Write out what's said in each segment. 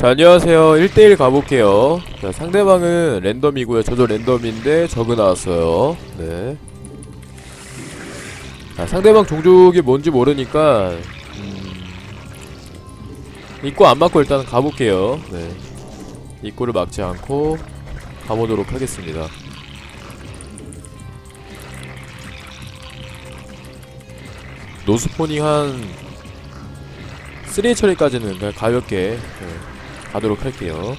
자 안녕하세요. 1대1 가볼게요. 자 상대방은 랜덤이고요. 저도 랜덤인데 저그 나왔어요. 네. 자, 상대방 종족이 뭔지 모르니까 음, 입구 안 막고 일단 가볼게요. 네. 입구를 막지 않고 가보도록 하겠습니다. 노스포닝 한 3회 처리까지는 가볍게 네, 가도록 할게요.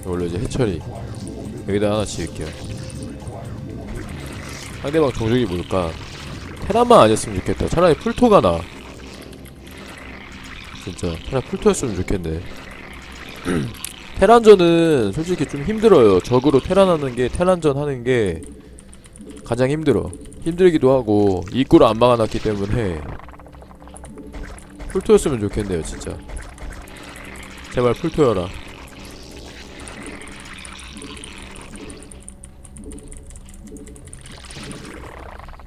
이걸로 이제 해처리 여기다 하나 지을게요. 상대방 종족이 뭘까? 테란만 아니었으면 좋겠다. 차라리 풀토가 나. 진짜 차라리 풀토였으면 좋겠네. 테란전은 솔직히 좀 힘들어요. 적으로 테란하는 게 테란전 하는 게 가장 힘들어. 힘들기도 하고 입구를 안 막아놨기 때문에 풀토였으면 좋겠네요, 진짜. 제발 풀토여라.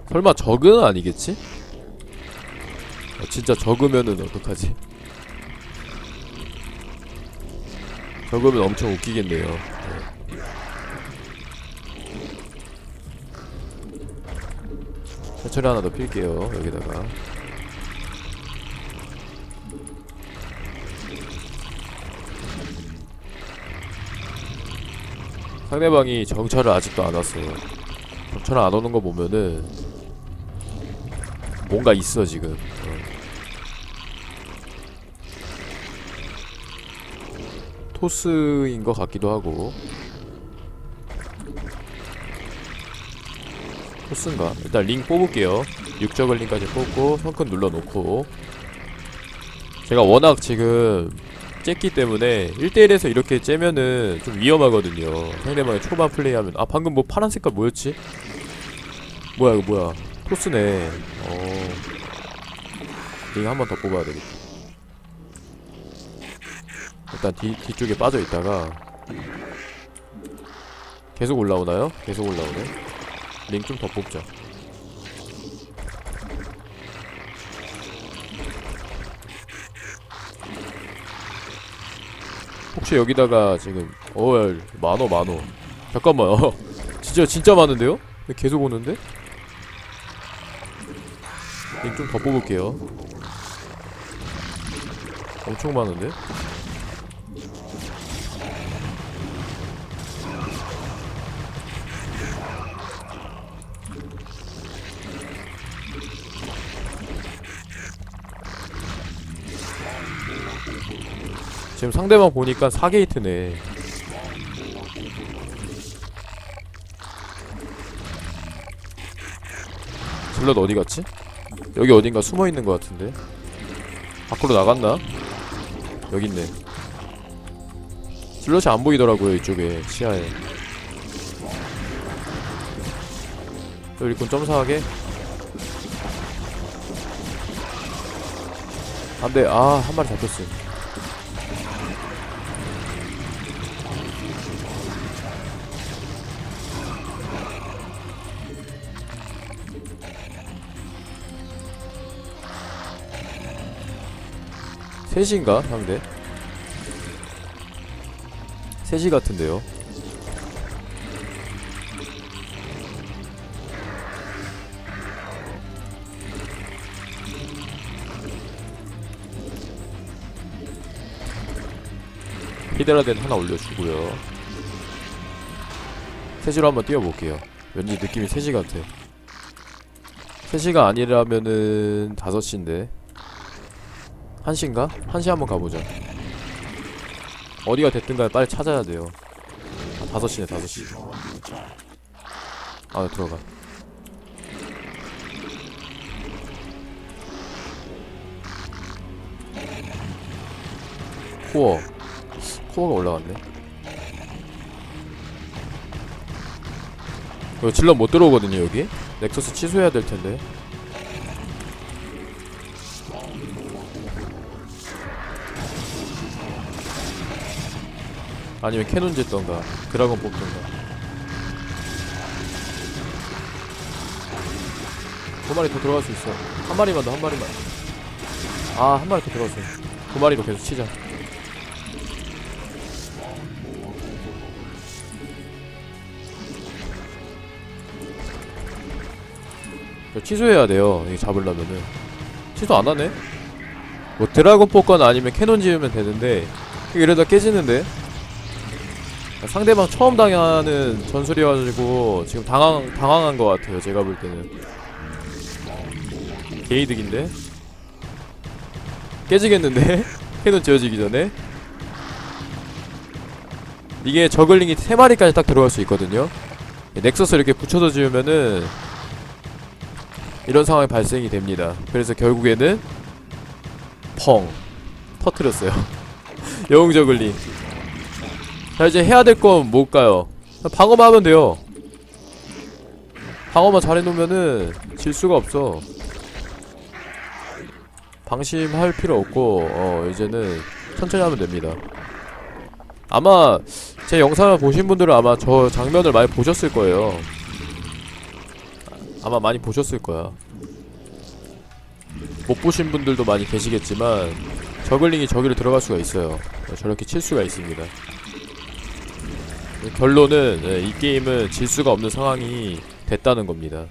설마 적은 아니겠지? 어, 진짜 적으면은 어떡하지? 적으면 엄청 웃기겠네요. 해 처리 하나 더 필게요 여기다가. 상대방이 정찰을 아직도 안 왔어요. 정찰 안 오는 거 보면은 뭔가 있어 지금. 어. 토스인 것 같기도 하고 토스인가? 일단 링 뽑을게요. 육적을 링까지 뽑고 성큰 눌러놓고 제가 워낙 지금 쬐기 때문에 1대1에서 이렇게 째면은 좀 위험하거든요. 상대방이 초반 플레이하면 아 방금 뭐 파란 색깔 뭐였지? 뭐야 이거 뭐야 토스네. 어. 링 한 번 더 뽑아야 되겠다. 일단 뒤, 뒤쪽에 빠져 있다가 계속 올라오나요? 계속 올라오네. 링 좀 더 뽑자. 혹시 여기다가 지금 어 만호 만호 잠깐만 요 진짜 진짜 많은데요? 왜 계속 오는데? 링 좀 더 뽑을게요. 엄청 많은데? 지금 상대방 보니까 4게이트네. 질럿 어디 갔지? 여기 어딘가 숨어 있는 것 같은데. 밖으로 나갔나? 여기 있네. 질럿이 안 보이더라고요 이쪽에 시야에. 여기 군 점사하게. 안돼 아 한 마리 잡혔어. 셋인가 상대? 셋이 같은데요. 히드라덴 하나 올려주고요. 셋이로 한번 뛰어볼게요. 왠지 느낌이 셋이 같아. 셋이가 아니라면은 다섯 시인데. 한시인가? 한시 한번 가보자. 어디가 됐든 간에 빨리 찾아야 돼요. 아, 다섯 시네, 다섯 시. 아, 들어가. 코어. 코어가 올라갔네. 이거 질럿 못 들어오거든요, 여기? 넥서스 취소해야 될 텐데. 아니면 캐논 짓던가 드라곤 뽑던가. 두 마리 더 들어갈 수 있어. 한 마리만 더 한 마리만. 아 한 마리 더 들어갔어 두 마리로 계속 치자. 이거 취소해야 돼요 이거 잡으려면은. 취소 안 하네? 뭐 드라곤 포건 아니면 캐논 지으면 되는데 이러다 깨지는데 상대방 처음 당하는 전술이어가지고 지금 당황 당황한 것 같아요 제가 볼 때는. 개이득인데? 깨지겠는데? 캐논 지어지기 전에? 이게 저글링이 3마리까지 딱 들어갈 수 있거든요. 넥서스 이렇게 붙여서 지으면은 이런 상황이 발생이 됩니다. 그래서 결국에는 펑 터트렸어요. 영웅 저글링 자 이제 해야 될 건 뭘까요? 방어만 하면 돼요. 방어만 잘 해놓으면은 질 수가 없어. 방심할 필요 없고 어 이제는 천천히 하면 됩니다. 아마 제 영상을 보신 분들은 아마 저 장면을 많이 보셨을 거예요. 아마 많이 보셨을 거야. 못 보신 분들도 많이 계시겠지만 저글링이 저기로 들어갈 수가 있어요. 저렇게 칠 수가 있습니다 결론은 예, 이 게임은 질 수가 없는 상황이 됐다는 겁니다.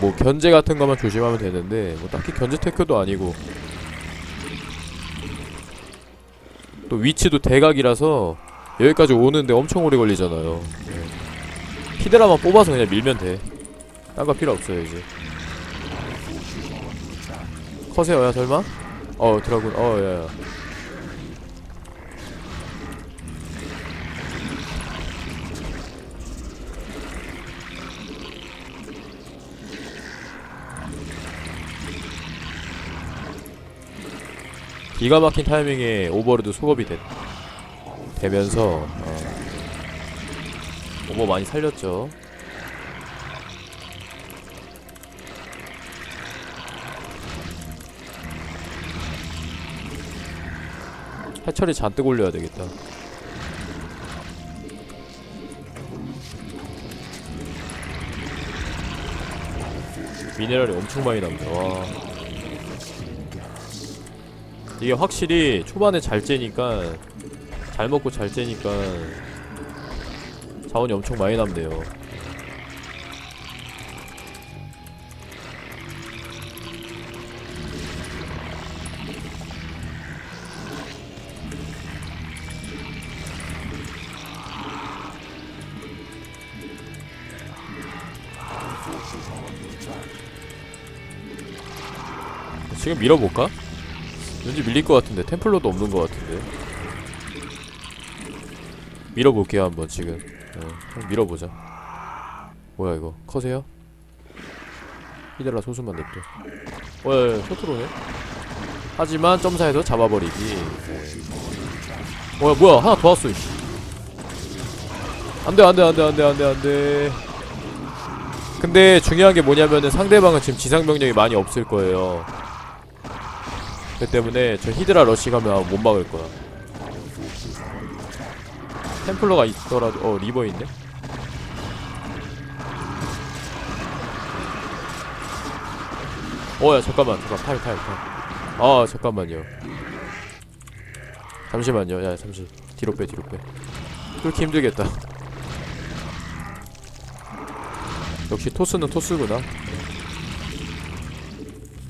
뭐 견제 같은 것만 조심하면 되는데 뭐 딱히 견제 테크도 아니고. 또 위치도 대각이라서 여기까지 오는데 엄청 오래 걸리잖아요. 예. 히드라만 뽑아서 그냥 밀면 돼딴 거 필요 없어요 이제. 커세어야 설마? 어 드라군. 어 야야 기가 막힌 타이밍에 오버로드 소급이 됐, 되면서 어, 오버 많이 살렸죠. 해철이 잔뜩 올려야 되겠다. 미네랄이 엄청 많이 남다. 와. 이게 확실히 초반에 잘 째니까 잘 먹고 잘 째니까 자원이 엄청 많이 남대요. 지금 밀어볼까? 왠지 밀릴 것 같은데. 템플러도 없는 것 같은데. 밀어볼게요 한번 지금. 어, 한번 밀어보자. 뭐야 이거? 커세요? 히드라 소수만 냅둬. 어야 쇼트로네. 하지만 점사에서 잡아버리기. 어, 야 뭐야 하나 더 왔어 이씨. 안돼 안돼 안돼 안돼 안돼 안돼. 근데 중요한 게 뭐냐면은 상대방은 지금 지상병력이 많이 없을 거예요 그 때문에 저 히드라 러시 가면 못 막을 거야. 템플러가 있더라도 어 리버 있네. 어야 잠깐만 잠깐 탈탈 탈. 아 잠깐만요. 잠시만요. 야 잠시 뒤로 빼 뒤로 빼. 그렇게 힘들겠다. 역시 토스는 토스구나.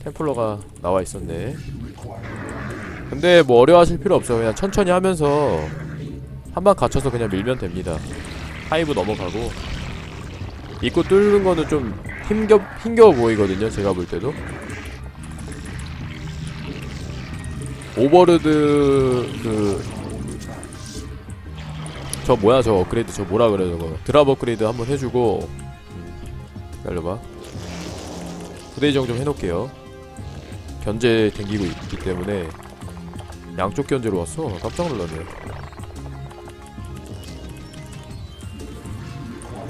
템플러가 나와 있었네. 근데 뭐 어려워하실 필요 없어요. 그냥 천천히 하면서 한 방 갇혀서 그냥 밀면 됩니다. 하이브 넘어가고 입구 뚫는 거는 좀 힘겨 힘겨워 보이거든요. 제가 볼 때도 오버로드 그 저 뭐야 저 업그레이드 저 뭐라 그래 저거 드랍 업그레이드 한번 해주고 음, 기다려봐 부대 이정 좀 해놓을게요 견제 댕기고 있기 때문에 양쪽 견제로 왔어. 깜짝 놀랐네.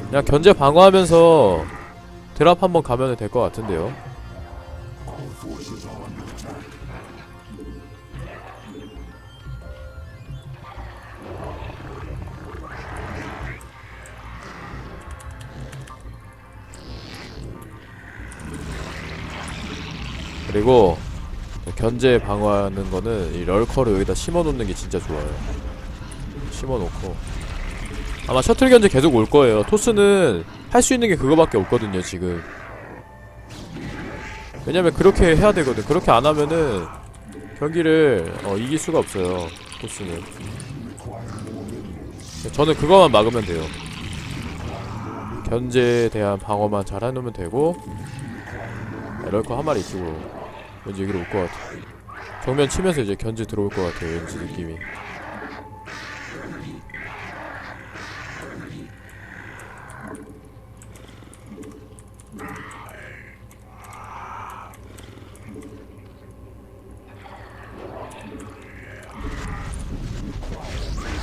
그냥 견제 방어하면서 드랍 한번 가면 될 것 같은데요. 그리고 견제 방어하는 거는 이 럴커를 여기다 심어 놓는 게 진짜 좋아요. 심어 놓고 아마 셔틀 견제 계속 올 거예요. 토스는 할 수 있는 게 그거밖에 없거든요, 지금. 왜냐면 그렇게 해야 되거든. 그렇게 안 하면은 경기를 어, 이길 수가 없어요. 토스는. 저는 그거만 막으면 돼요. 견제에 대한 방어만 잘 해놓으면 되고 럴커 한 마리 이쪽으로 왠지 여기로 올 것 같아. 정면 치면서 이제 견제 들어올 것 같아요. 왠지 느낌이.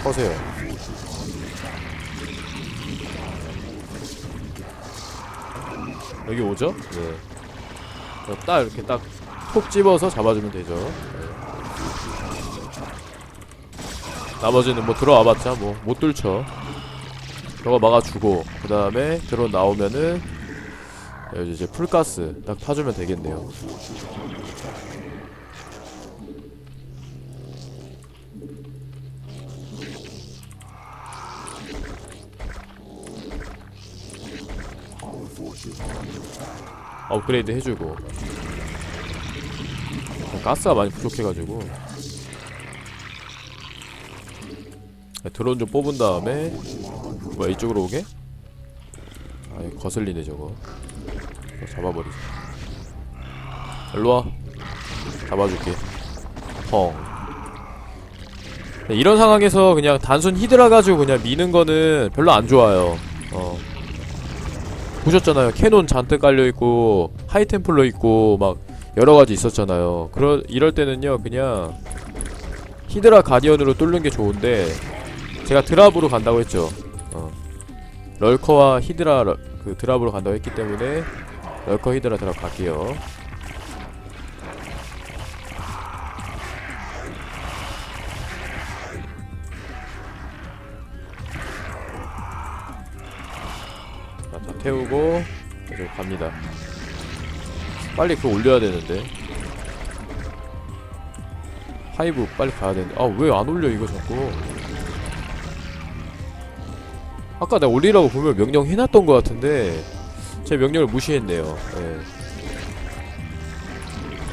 커세요. 여기 오죠? 네. 어, 딱 이렇게 딱 톡 집어서 잡아주면 되죠. 네. 나머지는 뭐 들어와봤자 뭐 못 뚫죠. 저거 막아주고 그 다음에 들어 나오면은 여기 이제 풀가스 딱 타주면 되겠네요. 업그레이드 해주고 가스가 많이 부족해가지고. 드론 좀 뽑은 다음에 뭐야 이쪽으로 오게? 아 거슬리네 저거 잡아버리자. 일로와. 잡아줄게. 펑. 네, 이런 상황에서 그냥 단순 히드라 가지고 그냥 미는 거는 별로 안 좋아요. 어. 보셨잖아요. 캐논 잔뜩 깔려 있고 하이템플러 있고 막 여러 가지 있었잖아요. 그런 이럴 때는요 그냥 히드라 가디언으로 뚫는 게 좋은데 제가 드랍으로 간다고 했죠. 어. 럴커와 히드라 러- 그 드랍으로 간다고 했기 때문에 럴커 히드라 드랍 갈게요. 자, 다 태우고 이제 갑니다. 빨리 그거 올려야 되는데. 하이브 빨리 가야 되는데. 아, 왜 안 올려, 이거 자꾸. 아까 내가 올리라고 보면 명령 해놨던 것 같은데, 제 명령을 무시했네요. 예.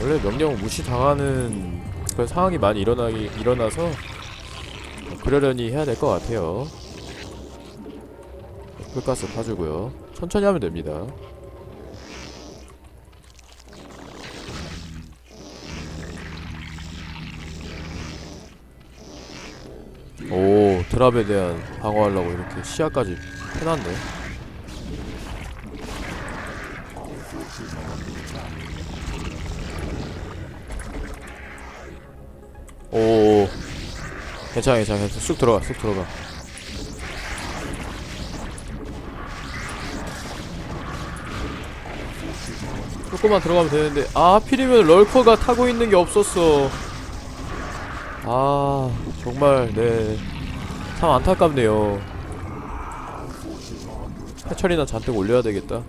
원래 명령 무시당하는 그런 상황이 많이 일어나기, 일어나서, 그러려니 해야 될 것 같아요. 풀가스 파주고요. 천천히 하면 됩니다. 오 드랍에 대한 방어하려고 이렇게 시야까지 해놨네. 오 괜찮아 괜찮아 괜찮아 쑥 들어가 쑥 들어가. 조금만 들어가면 되는데 아 하필이면 럴커가 타고 있는 게 없었어 아 정말 네 참 안타깝네요. 해철이나 잔뜩 올려야 되겠다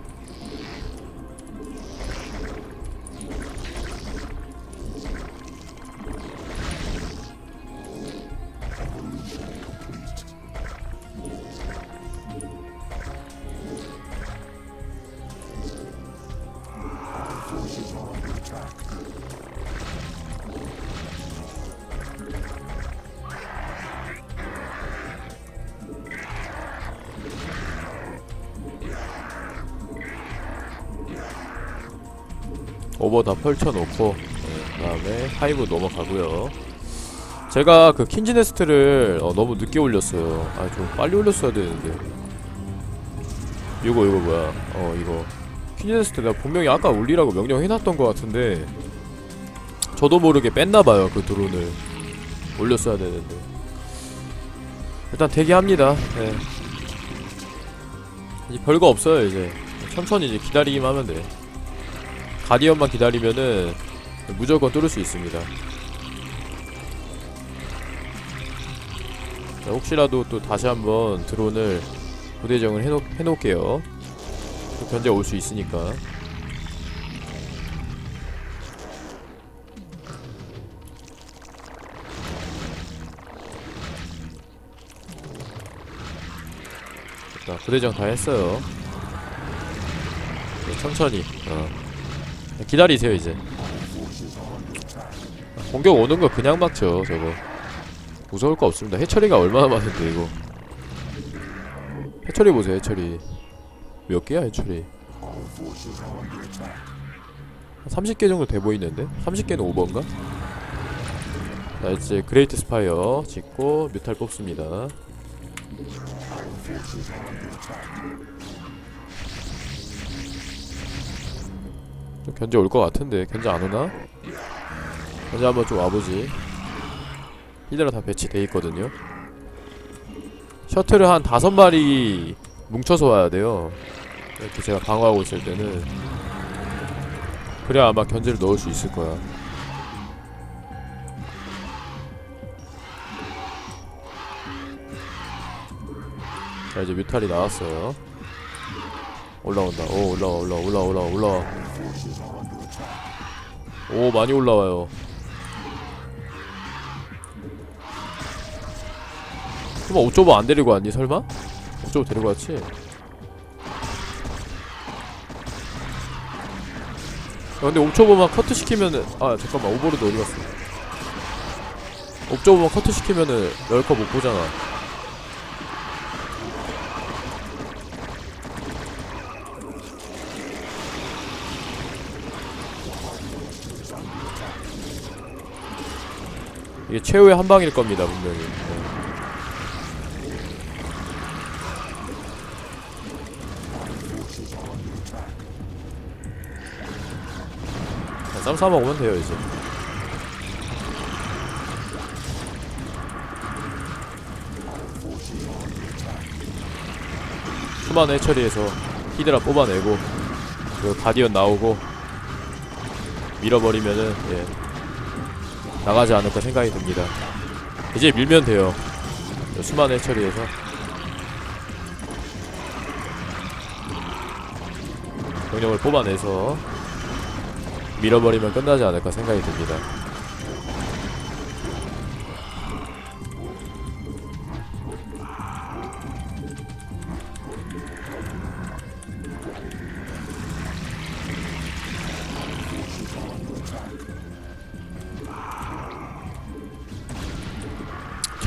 오버 다 펼쳐놓고 네, 그 다음에 하이브 넘어가고요. 제가 그 킨즈네스트를 어, 너무 늦게 올렸어요. 아 좀 빨리 올렸어야 되는데. 이거 이거 뭐야? 어 이거 킨즈네스트 내가 분명히 아까 올리라고 명령해놨던 것 같은데 저도 모르게 뺐나봐요 그 드론을 올렸어야 되는데. 일단 대기합니다. 네. 이제 별거 없어요 이제 천천히 이제 기다리기만 하면 돼. 가디언만 기다리면은 무조건 뚫을 수 있습니다 자, 혹시라도 또 다시 한번 드론을 부대정을 해놓, 해놓을게요 또 견제 올 수 있으니까 자, 부대정 다 했어요. 천천히. 어. 기다리세요 이제. 공격 오는 거 그냥 막죠 저거. 무서울 거 없습니다. 해처리가 얼마나 많은데 이거. 해처리 보세요 해처리. 몇 개야 해처리? 30개 정도 돼 보이는데? 30개는 오버인가? 자 이제 그레이트 스파이어 짓고 뮤탈 뽑습니다 견제 올 것 같은데 견제 안 오나? 견제 한번 좀 와보지. 히드라 다 배치돼 있거든요. 셔틀을 한 다섯 마리 뭉쳐서 와야 돼요. 이렇게 제가 방어하고 있을 때는. 그래야 아마 견제를 넣을 수 있을 거야. 자 이제 뮤탈이 나왔어요 올라온다. 오 올라와 올라와 올라와 올라와 올라와. 오 많이 올라와요. 설마 옥저버 안 데리고 왔니 설마? 옥저버 데리고 왔지? 야, 근데 옥저버만 커트 시키면은 아 잠깐만 오버로드 어디 갔어? 옥저버만 커트 시키면은 럴커 못 보잖아 이게 최후의 한 방일 겁니다 분명히. 네. 자, 쌈 싸먹으면 돼요 이제. 수만 해처리해서 히드라 뽑아내고 그 가디언 나오고 밀어버리면은 예 나가지 않을까 생각이 듭니다. 이제 밀면 돼요. 수만 해처리해서. 병력을 뽑아내서 밀어버리면 끝나지 않을까 생각이 듭니다.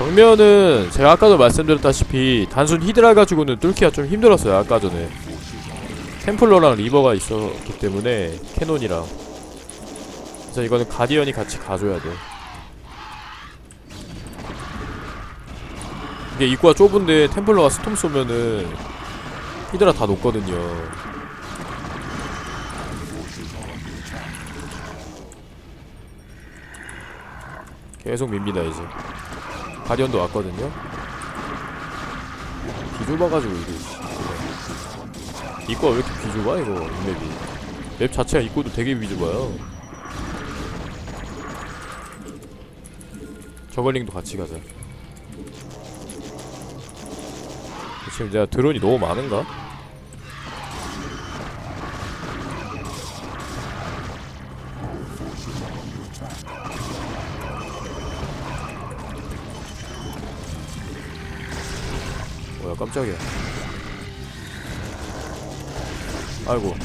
정면은 제가 아까도 말씀드렸다시피 단순 히드라 가지고는 뚫기가 좀 힘들었어요 아까 전에. 템플러랑 리버가 있었기 때문에 캐논이랑. 그래서 이거는 가디언이 같이 가줘야 돼. 이게 입구가 좁은데 템플러가 스톰 쏘면은 히드라 다 녹거든요. 계속 밉니다 이제 가디언도 왔거든요. 비좁아가지고 이게. 입구가 왜 이렇게 비좁아 이거 맵이? 맵 자체가 입구도 되게 비좁아요. 저글링도 같이 가자. 지금 내가 드론이 너무 많은가? 깜짝이야. 아이고.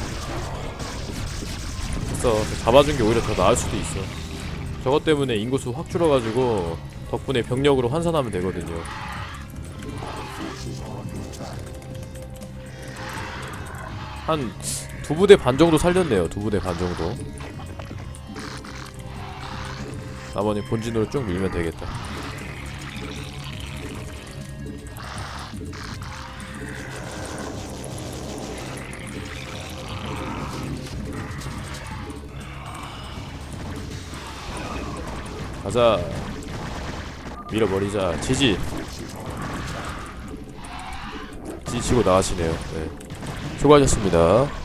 됐어. 잡아준 게 오히려 더 나을 수도 있어. 저것 때문에 인구수 확 줄어가지고 덕분에 병력으로 환산하면 되거든요. 한 두 부대 반 정도 살렸네요. 두 부대 반 정도. 나머지 본진으로 쭉 밀면 되겠다 가자 밀어버리자. 지지. 지 지치고 나가시네요. 네. 수고하셨습니다